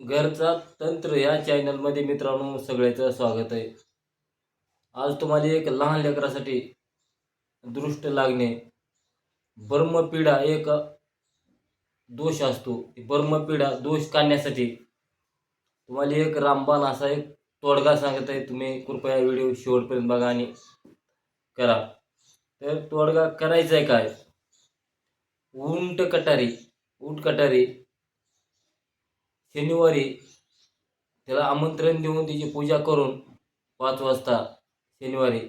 घरचा तंत्र या चॅनलमध्ये मित्रांनो सगळ्याचं स्वागत आहे. आज तुम्हाला एक लहान लेकरासाठी दृष्ट लागणे. बर्मपिढा एक दोष असतो. बर्मपिढा दोष काढण्यासाठी तुम्हाला एक रामबाण असा एक तोडगा सांगत आहे. तुम्ही कृपया व्हिडिओ शेवटपर्यंत बघा आणि करा. तर तोडगा करायचा आहे काय? उंट कटारी. उंट कटारी शनिवारी त्याला आमंत्रण देऊन त्याची पूजा करून पाच वाजता शनिवारी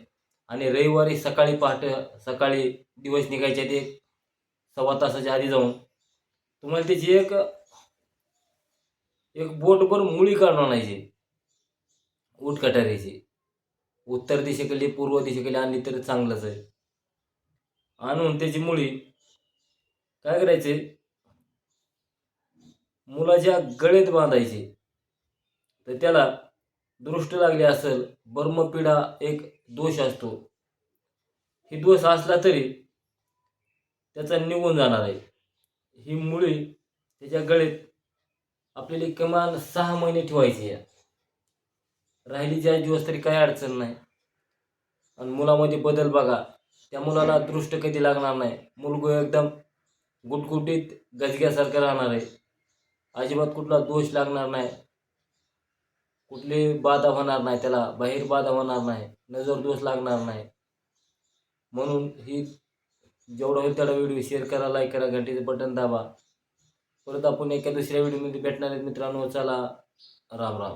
आणि रविवारी सकाळी पहाटे सकाळी दिवस निघायचे ते सव्वा तासाच्या आधी जाऊन. तुम्हाला त्याची एक एक बोटभर मुळी काढून आणायची. ऊट कटारीची. उत्तर दिशेकडली पूर्व दिशेकडली आणली तर चांगलंच आहे. आणून त्याची मुळी काय करायचे? मुलाच्या गळेत बांधायचे. तर त्याला दृष्ट लागली असेल बर्मपिढा एक दोष असतो. ही दोष असला तरी त्याचा निघून जाणार आहे. ही मुळी त्याच्या गळेत आपल्याला किमान सहा महिने ठेवायची आहे. राहिली ज्या दिवस तरी काही अडचण नाही. आणि मुलामध्ये बदल बघा. त्या मुलाला दृष्ट कधी लागणार नाही. मुलगो एकदम गुटगुटीत गजग्यासारखं राहणार आहे. अजिबात कुठला दोष लागणार नाही. कुठली बाधा होणार नाही त्याला बाहेर बाधा होणार नाही नजर दोष लागणार नाही. म्हणून ही जेवढा होईल तेवढा व्हिडिओ शेअर करा लाईक करा घंटेचं बटन दाबा. परत आपण एका दुसऱ्या व्हिडिओमध्ये भेटणार आहेत मित्रांनो. चला राम राम.